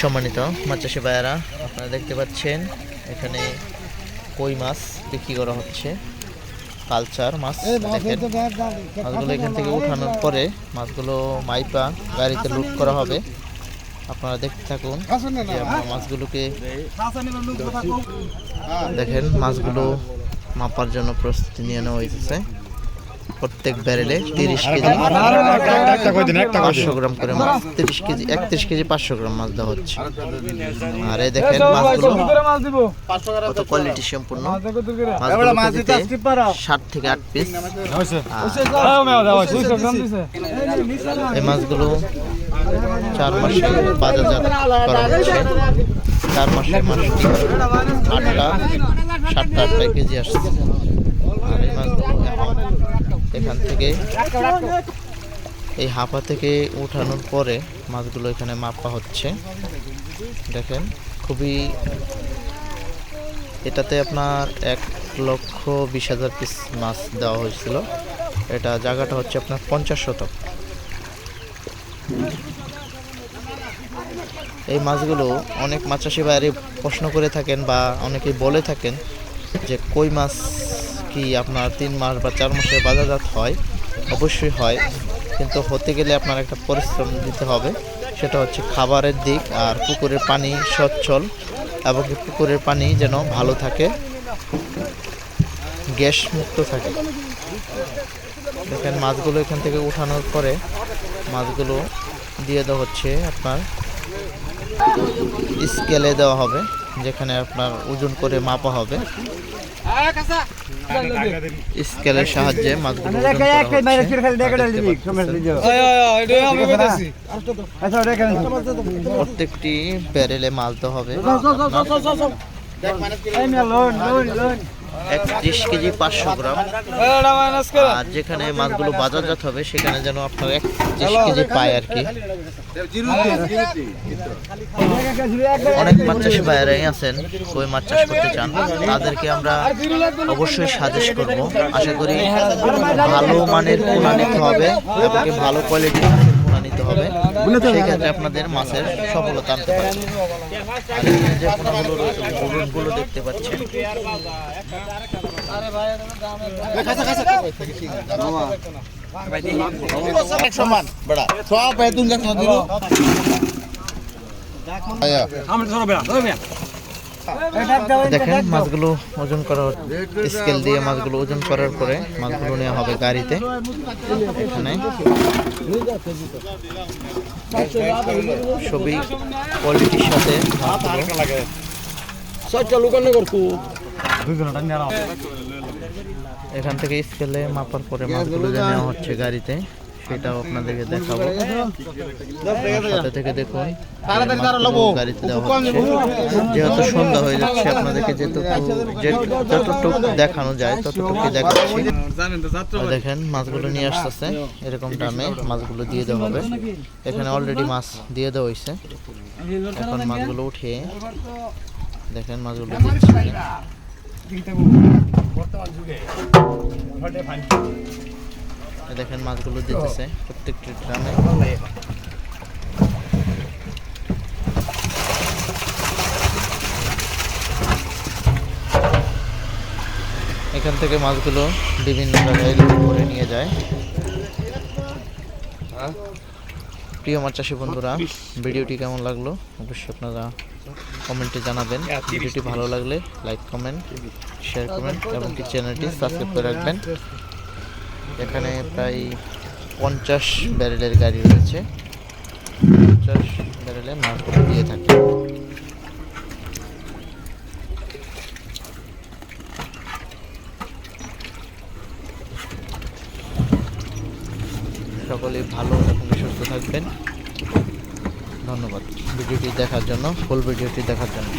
সম্মানিত মাছ চাষি ভাইয়ারা আপনারা দেখতে পাচ্ছেন এখানে কই মাছ বিক্রি করা হচ্ছে কালচার মাছ মাছগুলো এখান থেকে উঠানোর পরে মাছগুলো মাইপা গাড়িতে লুট করা হবে। আপনারা দেখতে থাকুন মাছগুলোকে দেখেন মাছগুলো মাপার জন্য প্রস্তুতি নিয়ে নেওয়া হয়েছে প্রত্যেক ব্যারেলে তিরিশ কেজি পাঁচশো গ্রাম করে মাছ তিরিশ কেজি একত্রিশ কেজি পাঁচশো গ্রাম মাছ দেওয়া হচ্ছে। আর এই দেখেন মাছগুলো কত কোয়ালিটি সম্পূর্ণ। ষাট থেকে আট পিস এই মাছগুলো চার মাসে বাজারজাত করা হচ্ছে। চার মাসের মাসটি আটটা সাতটা আটটা কেজি আসছে। আর এই এখন এখান থেকে। এই হাঁপা থেকে উঠানোর পরে মাছগুলো এখানে মাপা হচ্ছে। দেখেন, খুবই এটাতে আপনার এক লক্ষ বিশ হাজার পিস মাছ দেওয়া হয়েছিল। এটা জায়গাটা হচ্ছে আপনার পঞ্চাশ শতক। এই মাছগুলো অনেক মাছ চাষি বাইরে প্রশ্ন করে থাকেন বা অনেকেই বলে থাকেন যে কই মাছ কি আপনার তিন মাস বা চার মাসের বাজারজাত হয়? অবশ্যই হয়। কিন্তু হতে গেলে আপনার একটা পরিশ্রম দিতে হবে। সেটা হচ্ছে খাবারের দিক আর পুকুরের পানি সচ্ছল এবং পুকুরের পানি যেন ভালো থাকে, গ্যাস মুক্ত থাকে। দেখেন, মাছগুলো এখান থেকে উঠানোর পরে মাছগুলো দিয়ে দেওয়া হচ্ছে আপনার স্কেলে দেওয়া হবে, যেখানে আপনার ওজন করে মাপা হবে। স্কেলের সাহায্যে মাছগুলো হচ্ছে। প্রত্যেকটি ব্যারেলে মাছ তো হবে। একত্রিশ কেজি পাঁচশো গ্রাম। আর যেখানে মাছগুলো বাজারজাত হবে, সেখানে যেন আপনার একত্রিশ কেজি পায় আর কি। অনেক মাছ চাষি ভাইয়ারাই আছেন, কই মাছ চাষ করতে চান, তাদেরকে আমরা অবশ্যই সাজেস্ট করব। আশা করি ভালো মানের পোনা নিতে হবে ভালো কোয়ালিটির নিতে হবে। সেই ক্ষেত্রে আপনাদের মাছের সফলতা আনতে পারবেন। আর যে পোনাগুলো রয়েছে গুলো দেখতে পাচ্ছেন। বড়া। দেখেন মাছগুলো ওজন করা স্কেল দিয়ে মাছগুলো ওজন করার পরে মাছগুলো নেওয়া হবে গাড়িতে। এখানে সবই কোয়ালিটির সাথে এখান থেকে স্কেলে মাপার পরে মাছগুলো নেওয়া হচ্ছে গাড়িতে। সেটাও আপনাদেরকে দেখাবো। সাথে থেকে দেখুন গাড়িতে দেওয়া যেহেতু সন্ধ্যা হয়ে যাচ্ছে আপনাদেরকে যেটুকু যতটুকু দেখানো যায় ততটুকু দেখাচ্ছি। দেখেন মাছগুলো নিয়ে আসতেছে। এরকম দামে মাছগুলো দিয়ে দেওয়া হবে। এখানে অলরেডি মাছ দিয়ে দেওয়া হয়েছে। এখন মাছগুলো উঠিয়ে দেখেন মাছগুলো দিচ্ছে। এই দেখেন মাছগুলো দিতেছে প্রত্যেকটি ড্রামে এখান থেকে মাছগুলো বিভিন্ন জায়গায় করে নিয়ে যায়। প্রিয় মাছ চাষি বন্ধুরা ভিডিওটি কেমন লাগল? অবশ্যই আপনারা কমেন্টে জানাবেন। ভিডিওটি ভালো লাগলে লাইক কমেন্ট শেয়ার কমেন্ট এবং চ্যানেলটি সাবস্ক্রাইব করে রাখবেন। এখানে প্রায় পঞ্চাশ ব্যারেলের গাড়ি রয়েছে। পঞ্চাশ ব্যারেলে মাছগুলো দিয়ে থাকে। সকলেই ভালো এবং সুস্থ থাকবেন। ধন্যবাদ। ভিডিওটি দেখার জন্য ফুল ভিডিওটি দেখার জন্য।